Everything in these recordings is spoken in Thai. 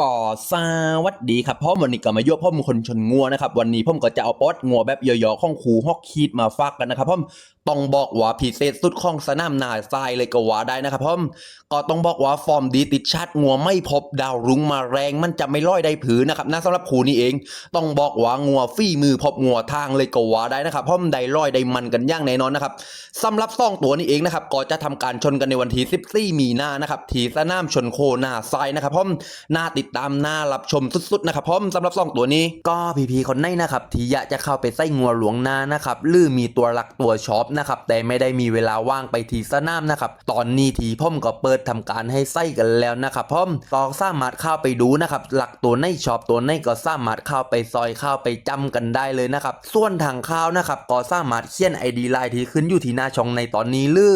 ก่อสวัสดีครับพ่อวันนี้ก็มายั่วพ่อมคนชนงัวนะครับวันนี้พ่อมก็จะเอาป๊อดงัวแบบย่อๆข้องคูฮอกคีดมาฝากกันนะครับพ่อมต้องบอกว่าพิเศษสุดข้องสนามนาทรายเลยก็ว่าได้นะครับพ่อมก็ต้องบอกว่าฟอร์มดีติดชาติงัวไม่พบดาวรุ้งมาแรงมันจะไม่ร้อยได้ผืนนะครับนะสำหรับคูนี่เอง ต้องบอกว่างัวฟี่มือพบงัวทางเลยก็ว่าได้นะครับพ่อมได้ร้อยได้มันกันย่างแน่นอนนะครับสำหรับซ่องตัวนี้เองนะครับก็จะทำการชนกันในวันที่14มีนานะครับที่สนามชนโคนาทรายนะครับพ่อมนาติดตามน่ารับชมสุดๆนะครับพร้อมสำหรับสองตัวนี้ ก็พีๆคนไหนนะครับที่อยากจะเข้าไปไส้งัวหลวงนานะครับหรือมีตัวหลักตัวช็อปนะครับแต่ไม่ได้มีเวลาว่างไปทีสนามนะครับตอนนี้ทีพ่อมก็เปิดทำการให้ไส้กันแล้วนะครับพ่อมก็สามารถเข้าไปดูนะครับหลักตัวในช็อปตัวในก็สามารถเข้าไปซอยเข้าไปจำกันได้เลยนะครับส่วนทางข้าวนะครับก็สามารถเขียน ID ไลน์ที่ขึ้นอยู่ที่หน้าช่องในตอนนี้หรือ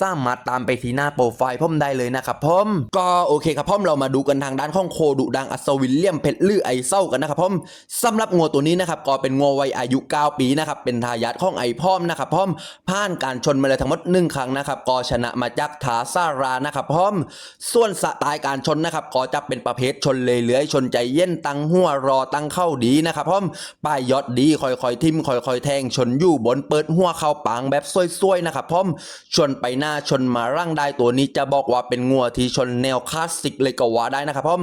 สามารถตามไปที่หน้าโปรไฟล์พ่อมได้เลยนะครับพ่อมก็โอเคครับพ่อมเรามาดูกันทางด้านของโคดุดังอัศวินเลี่ยมเพชรลือไอเศร้ากันนะครับพ่อมสำหรับงัวตัวนี้นะครับก็เป็นงัววัยอายุ 9 ปีนะครับเป็นทายาทของไอพ่อมนะครับพ่อมผ่านการชนมาเลยทั้งหมดหนึ่งครั้งนะครับก็ชนะมาจากทาซารานะครับพ่อมส่วนสไตล์การชนนะครับก็จะเป็นประเภทชนเลยเลื้อยชนใจเย็นตั้งหัวรอตั้งเข้าดีนะครับพ่อมป้ายยอดดีค่อยๆทิมค่อยๆแทงชนอยู่บนเปิดหัวเข้าปางแบบซวยๆนะครับพ่อมชนไปหน้าชนมาร่างได้ตัวนี้จะบอกว่าเป็นงัวที่ชนแนวคลาสสิกเลยก็ว่าได้นะครับผม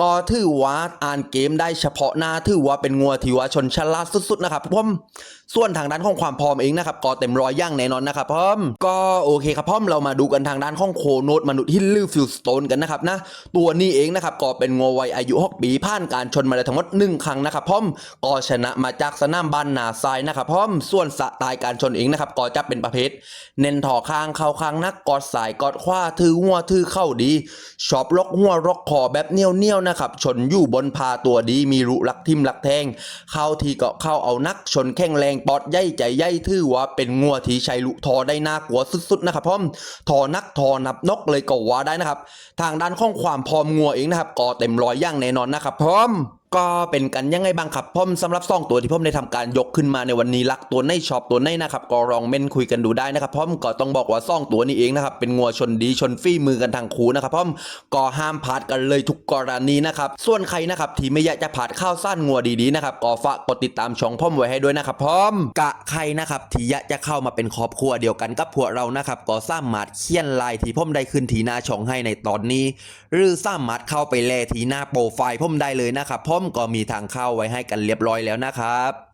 ก็ถือว่าอ่านเกมได้เฉพาะหน้าถือว่าเป็นงัวที่ว่าชนฉลาดสุดๆนะครับผมส่วนทางด้านของความพร้อมเองนะครับก็เต็มร้อยย่างแน่นอนนะครับผมก็โอเคครับผมเรามาดูกันทางด้านของโคโนดมนุษย์ฮิลลือฟิลสโตนกันนะครับนะตัวนี้เองนะครับก็เป็นงัววัยอายุ6ปีผ่านการชนมาแล้วทั้งหมดหนึ่งครั้งนะครับผมก็ชนะมาจากสนามบ้านนาทรายนะครับผมส่วนสไตล์การชนเองนะครับก็จะเป็นประเภท เน้นถ่อข้างเข้าข้างนักกอดสายกอดขว้าถือหัวถือเข้าดีชอบลกหัวรกคอแบบเนียวเนียวนะครับชนอยู่บนพาตัวดีมีรุลักทิมลักแทง เข้าทีก็เข้าเอานักชนแข้งแรงปอดใหญ่ใจใหญ่ถือว่าเป็นงัวทีชัยลุทอได้น่ากลัวสุดๆนะครับพร้อมทอนักทอนับนกเลยก็ว่าได้นะครับ ทางด้านข้องความพร้อมงัวเองนะครับก็เต็มร้อยอย่างแน่นอนนะครับพร้อม ก็เป็นกันยังไงบ้างครับพ่อมสำหรับซองตัวที่พ่อมได้ทำการยกขึ้นมาในวันนี้ลักตัวในช็อปตัวในนะครับก็ลองเม่นคุยกันดูได้นะครับพ่อมก็ต้องบอกว่าซองตัวนี้เองนะครับเป็นงัวชนดีชนฟี่มือกันทางคูนะครับพ่อมก็ห้ามพลาดกันเลยทุกกรณีนะครับส่วนใครนะครับที่ไม่อยากจะพลาดข้าวสั้นงัวดีๆนะครับก็ฝากกดติดตามช่องพ่อมไว้ให้ด้วยนะครับพ่อมกะใครนะครับที่อยากจะเข้ามาเป็นครอบครัวเดียวกันกับพวกเรานะครับก็สามารถเขียนลน์ที่พ่อมได้ขึ้นทีหน้าช่องให้ในตอนนี้ หรือสามารถเข้าไปแลทีหน้าโปรไฟล์พ่อมได้เลยนะครับพ่อมก็มีทางเข้าไว้ให้กันเรียบร้อยแล้วนะครับ